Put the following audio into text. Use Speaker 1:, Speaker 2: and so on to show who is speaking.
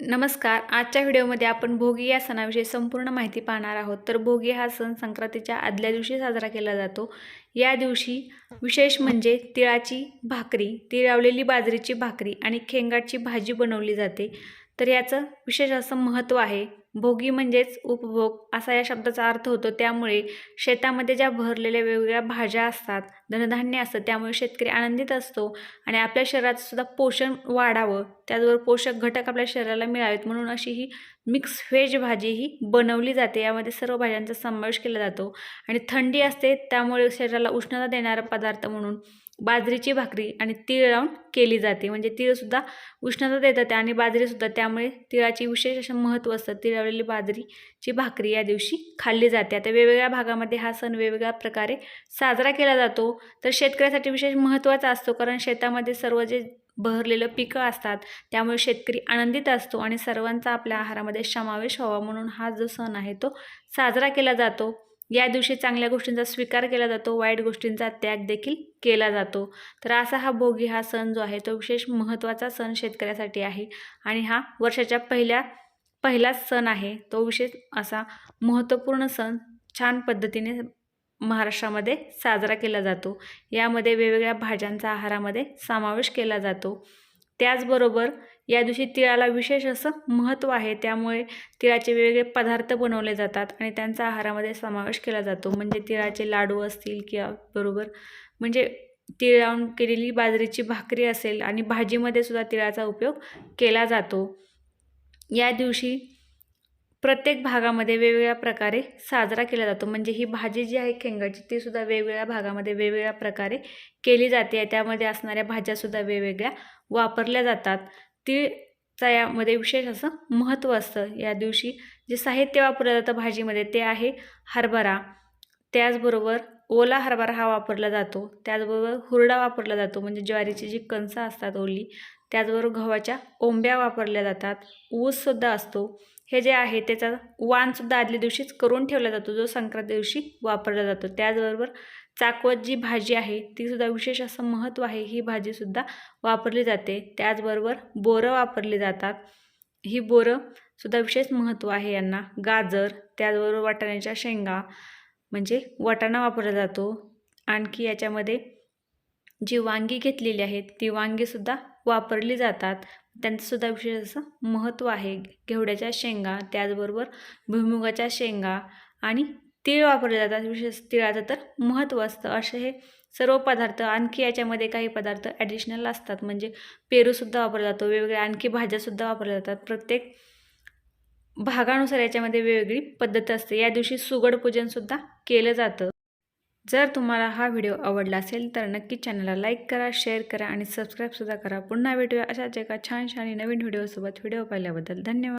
Speaker 1: नमस्कार. आजच्या व्हिडिओमध्ये आपण भोगी या सणाविषयी संपूर्ण माहिती पाहणार आहोत. तर भोगी हा सण संक्रांतीच्या आदल्या दिवशी साजरा केला जातो. या दिवशी विशेष म्हणजे तिळाची भाकरी तिळावलेली बाजरीची भाकरी आणि खेंगाटची भाजी बनवली जाते. तर याचं विशेष असं महत्त्व आहे भोगी म्हणजेच उपभोग असा या शब्दाचा अर्थ होतो. त्यामुळे शेतामध्ये ज्या भरलेल्या वेगवेगळ्या भाज्या असतात धनधान्य असतं त्यामुळे शेतकरी आनंदित असतो आणि आपल्या शरीराचं सुद्धा पोषण वाढावं त्याचबरोबर पोषक घटक आपल्या शरीराला मिळावेत म्हणून अशी ही मिक्स व्हेज भाजी ही बनवली जाते. यामध्ये सर्व भाज्यांचा समावेश केला जातो आणि थंडी असते त्यामुळे शरीराला उष्णता देणारा पदार्थ म्हणून बाजरीची भाकरी आणि तीळ लावून केली जाते. म्हणजे तीळसुद्धा उष्णता देतात आणि बाजरीसुद्धा त्यामुळे तिळाची विशेष असं महत्त्व असतं. तीळ लावलेली बाजरीची भाकरी या दिवशी खाल्ली जाते. आता वेगवेगळ्या भागामध्ये हा सण वेगवेगळ्या प्रकारे साजरा केला जातो. तर शेतकऱ्यासाठी विशेष महत्त्वाचा असतो. कारण शेतामध्ये सर्व जे बहरलेलं पिकं असतात त्यामुळे शेतकरी आनंदित असतो आणि सर्वांचा आपल्या आहारामध्ये समावेश व्हावा म्हणून हा जो सण आहे तो साजरा केला जातो. या दिवशी चांगल्या गोष्टींचा स्वीकार केला जातो वाईट गोष्टींचा त्याग देखील केला जातो. तर असा हा भोगी हा सण जो आहे तो विशेष महत्त्वाचा सण शेतकऱ्यासाठी आहे आणि हा वर्षाच्या पहिल्या पहिलाच सण आहे. तो विशेष असा महत्त्वपूर्ण सण छान पद्धतीने महाराष्ट्रामध्ये साजरा केला जातो. यामध्ये वेगवेगळ्या भाज्यांचा आहारामध्ये समावेश केला जातो. त्याचबरोबर या दिवशी तिळाला विशेष असं महत्त्व आहे. त्यामुळे तिळाचे वेगवेगळे पदार्थ बनवले जातात आणि त्यांचा आहारामध्ये समावेश केला जातो. म्हणजे तिळाचे लाडू असतील किंवा बरोबर म्हणजे तिळ लावून केलेली बाजरीची भाकरी असेल आणि भाजीमध्ये सुद्धा तिळाचा उपयोग केला जातो. या दिवशी प्रत्येक भागामध्ये वेगवेगळ्या प्रकारे साजरा केला जातो. म्हणजे ही भाजी जी आहे खेंगाची ती सुद्धा वेगवेगळ्या भागामध्ये वेगवेगळ्या प्रकारे केली जाते. त्यामध्ये असणाऱ्या भाज्यासुद्धा वेगवेगळ्या वापरल्या जातात. तीळचा यामध्ये विशेष असं महत्त्व असतं. या दिवशी जे साहित्य वापरलं जातं भाजीमध्ये ते आहे हरभरा. त्याचबरोबर ओला हरभरा हा वापरला जातो. त्याचबरोबर हुरडा वापरला जातो. म्हणजे ज्वारीची जी कणसं असतात ओली त्याचबरोबर गव्हाच्या ओंब्या वापरल्या जातात. ऊससुद्धा असतो. हे जे आहे त्याचा वाणसुद्धा आदल्या दिवशीच करून ठेवला जातो जो संक्रांती दिवशी वापरला जातो. त्याचबरोबर चाकवत जी भाजी आहे तीसुद्धा विशेष असं महत्त्व आहे. ही भाजीसुद्धा वापरली जाते. त्याचबरोबर बोरं वापरली जातात. ही बोरंसुद्धा विशेष महत्त्व आहे यांना. गाजर त्याचबरोबर वाटाण्याच्या शेंगा म्हणजे वाटाणा वापरला जातो. आणखी याच्यामध्ये जी वांगी घेतलेली आहेत ती वांगीसुद्धा वापरली जातात. त्यांचंसुद्धा विशेष असं महत्त्व आहे. घेवड्याच्या शेंगा त्याचबरोबर भुईमुगाच्या शेंगा आणि तीळ वापरले जातात. विशेष तिळाचं तर महत्त्व असतं. असे हे सर्व पदार्थ आणखी याच्यामध्ये काही पदार्थ ॲडिशनल असतात. म्हणजे पेरूसुद्धा वापरला जातो. वेगवेगळ्या आणखी भाज्यासुद्धा वापरल्या जातात. प्रत्येक भागानुसार याच्यामध्ये वेगवेगळी पद्धत असते. या दिवशी सुगड पूजनसुद्धा केलं जातं. जर तुम्हाला हा व्हिडिओ आवडला असेल तर नक्की चॅनलला लाईक करा शेअर करा आणि सबस्क्राईबसुद्धा करा. पुन्हा भेटूया अशाच एका छान छान नवीन व्हिडिओसोबत. व्हिडिओ पाहिल्याबद्दल धन्यवाद.